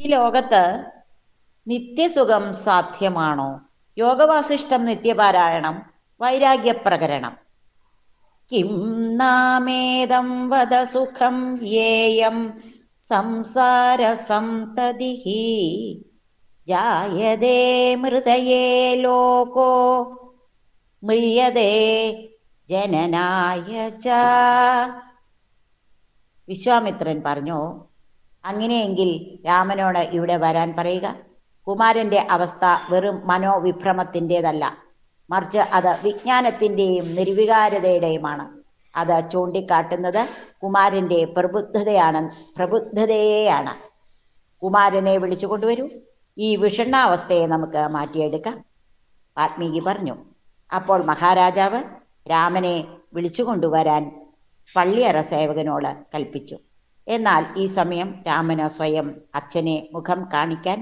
ഈ ലോകത്ത് നിത്യസുഖം സാധ്യമാണോ? യോഗവാസിഷ്ടം നിത്യപാരായണം വൈരാഗ്യപ്രകരണം. കിം നാമേദം വദ സുഖം യേയം സംസാരസംതതി ജായതേ മൃതയേ ലോകോ മ്രിയതേ ജനനായ ച. വിശ്വാമിത്രൻ പറഞ്ഞു അങ്ങനെയെങ്കിൽ രാമനോട് ഇവിടെ വരാൻ പറയുക. കുമാരന്റെ അവസ്ഥ വെറും മനോവിഭ്രമത്തിന്റെതല്ല. മറിച്ച് അത് വിജ്ഞാനത്തിന്റെയും നിർവികാരതയുടെയുമാണ്. അത് ചൂണ്ടിക്കാട്ടുന്നത് കുമാരന്റെ പ്രബുദ്ധതയാണ് പ്രബുദ്ധതയെയാണ്. കുമാരനെ വിളിച്ചു കൊണ്ടുവരൂ. ഈ വിഷണ്ണാവസ്ഥയെ നമുക്ക് മാറ്റിയെടുക്കാം. വാൽമീകി പറഞ്ഞു അപ്പോൾ മഹാരാജാവ് രാമനെ വിളിച്ചു കൊണ്ടുവരാൻ പള്ളിയറ സേവകനോട് കൽപ്പിച്ചു. എന്നാൽ ഈ സമയം രാമന് സ്വയം അച്ഛനെ മുഖം കാണിക്കാൻ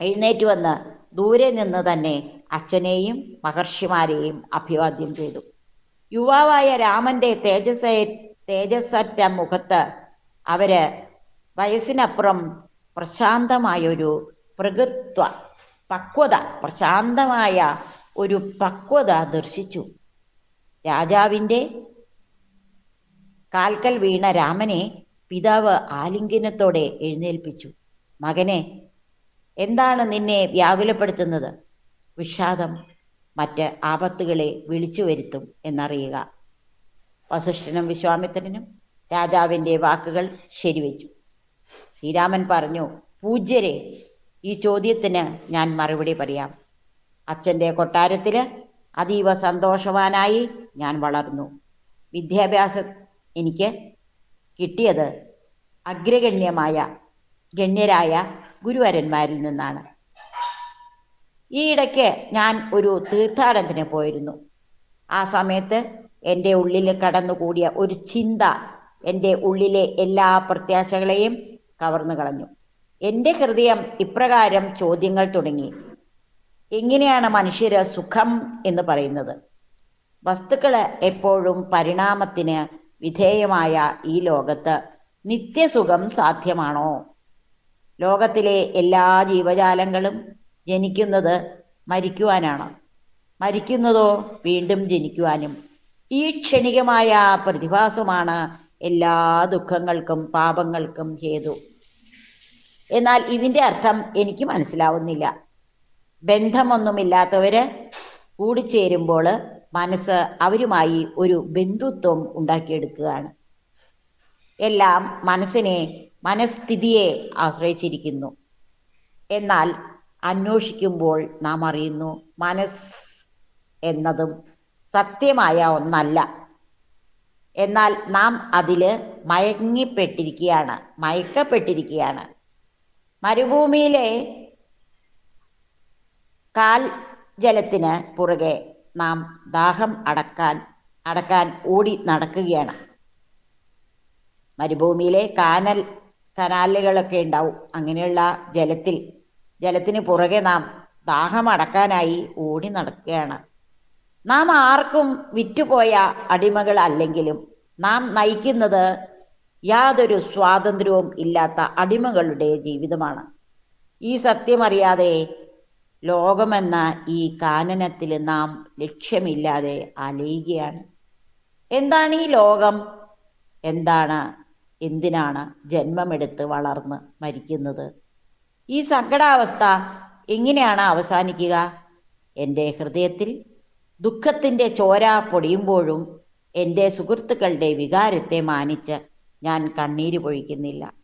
എഴുന്നേറ്റ് വന്ന് ദൂരെ നിന്ന് തന്നെ അച്ഛനെയും മഹർഷിമാരെയും അഭിവാദ്യം ചെയ്തു. യുവാവായ രാമന്റെ തേജസ് തേജസ്സറ്റ മുഖത്ത് അവർ വയസ്സിനപ്പുറം പ്രശാന്തമായൊരു പ്രകൃത്വ പക്വത പ്രശാന്തമായ ഒരു പക്വത ദർശിച്ചു. രാജാവിന്റെ കാൽക്കൽ വീണ രാമനെ പിതാവ് ആലിംഗനത്തോടെ എഴുന്നേൽപ്പിച്ചു. മകനെ എന്താണ് നിന്നെ വ്യാകുലപ്പെടുത്തുന്നത്? വിഷാദം മറ്റ് ആപത്തുകളെ വിളിച്ചു വരുത്തും എന്നറിയുക. വസിഷ്ഠനും വിശ്വാമിത്രനും രാജാവിന്റെ വാക്കുകൾ ശരിവെച്ചു. ശ്രീരാമൻ പറഞ്ഞു പൂജ്യരെ ഈ ചോദ്യത്തിന് ഞാൻ മറുപടി പറയാം. അച്ഛന്റെ കൊട്ടാരത്തിൽ അതീവ സന്തോഷവാനായി ഞാൻ വളർന്നു. വിദ്യാഭ്യാസം എനിക്ക് കിട്ടിയത് അഗ്രഗണ്യമായ ഗണ്യരായ ഗുരുവരന്മാരിൽ നിന്നാണ്. ഈ ഇടയ്ക്ക് ഞാൻ ഒരു തീർത്ഥാടനത്തിന് പോയിരുന്നു. ആ സമയത്ത് എന്റെ ഉള്ളിൽ കടന്നുകൂടിയ ഒരു ചിന്ത എന്റെ ഉള്ളിലെ എല്ലാ പ്രത്യാശകളെയും കവർന്നു കളഞ്ഞു. എന്റെ ഹൃദയം ഇപ്രകാരം ചോദ്യങ്ങൾ തുടങ്ങി. എങ്ങനെയാണ് മനുഷ്യര് സുഖം എന്ന് പറയുന്നത്? വസ്തുക്കൾ എപ്പോഴും പരിണാമത്തിന് വിധേയമായ ഈ ലോകത്ത് നിത്യസുഖം സാധ്യമാണോ? ലോകത്തിലെ എല്ലാ ജീവജാലങ്ങളും ജനിക്കുന്നത് മരിക്കുവാനാണ്? മരിക്കുന്നതോ വീണ്ടും ജനിക്കുവാനും. ഈ ക്ഷണികമായ പ്രതിഭാസമാണ് എല്ലാ ദുഃഖങ്ങൾക്കും പാപങ്ങൾക്കും ഹേതു. എന്നാൽ ഇതിന്റെ അർത്ഥം എനിക്ക് മനസ്സിലാവുന്നില്ല. ബന്ധമൊന്നുമില്ലാത്തവര് കൂടിച്ചേരുമ്പോൾ മനസ്സ് അവരുമായി ഒരു ബന്ധുത്വം ഉണ്ടാക്കിയെടുക്കുകയാണ്. എല്ലാം മനസ്സിനെ മനസ്ഥിതിയെ ആശ്രയിച്ചിരിക്കുന്നു. എന്നാൽ അന്വേഷിക്കുമ്പോൾ നാം അറിയുന്നു മനസ് എന്നതും സത്യമായ ഒന്നല്ല. എന്നാൽ നാം അതിൽ മയങ്ങിപ്പെട്ടിരിക്കുകയാണ് മയക്കപ്പെട്ടിരിക്കുകയാണ്. മരുഭൂമിയിലെ കാൽ ജലത്തിന് പുറകെ നാം ദാഹം അടക്കാൻ അടക്കാൻ ഓടി നടക്കുകയാണ്. മരുഭൂമിയിലെ കാനൽ കനാലുകളൊക്കെ ഉണ്ടാവും. അങ്ങനെയുള്ള ജലത്തിൽ ജലത്തിന് പുറകെ നാം ദാഹം അടക്കാനായി ഓടി നടക്കുകയാണ്. നാം ആർക്കും വിറ്റുപോയ അടിമകൾ അല്ലെങ്കിലും നാം നയിക്കുന്നത് യാതൊരു സ്വാതന്ത്ര്യവും ഇല്ലാത്ത അടിമകളുടെ ജീവിതമാണ്. ഈ സത്യമറിയാതെ ലോകമെന്ന ഈ കാനനത്തിൽ നാം ലക്ഷ്യമില്ലാതെ അലയുകയാണ്. എന്താണ് ഈ ലോകം? എന്താണ്? എന്തിനാണ് ജന്മമെടുത്ത് വളർന്ന് മരിക്കുന്നത്? ഈ സങ്കടാവസ്ഥ എങ്ങനെയാണ് അവസാനിക്കുക? എന്റെ ഹൃദയത്തിൽ ദുഃഖത്തിന്റെ ചോര പൊടിയുമ്പോഴും എന്റെ സുഹൃത്തുക്കളുടെ വികാരത്തെ മാനിച്ച് ഞാൻ കണ്ണീര് പൊഴിക്കുന്നില്ല.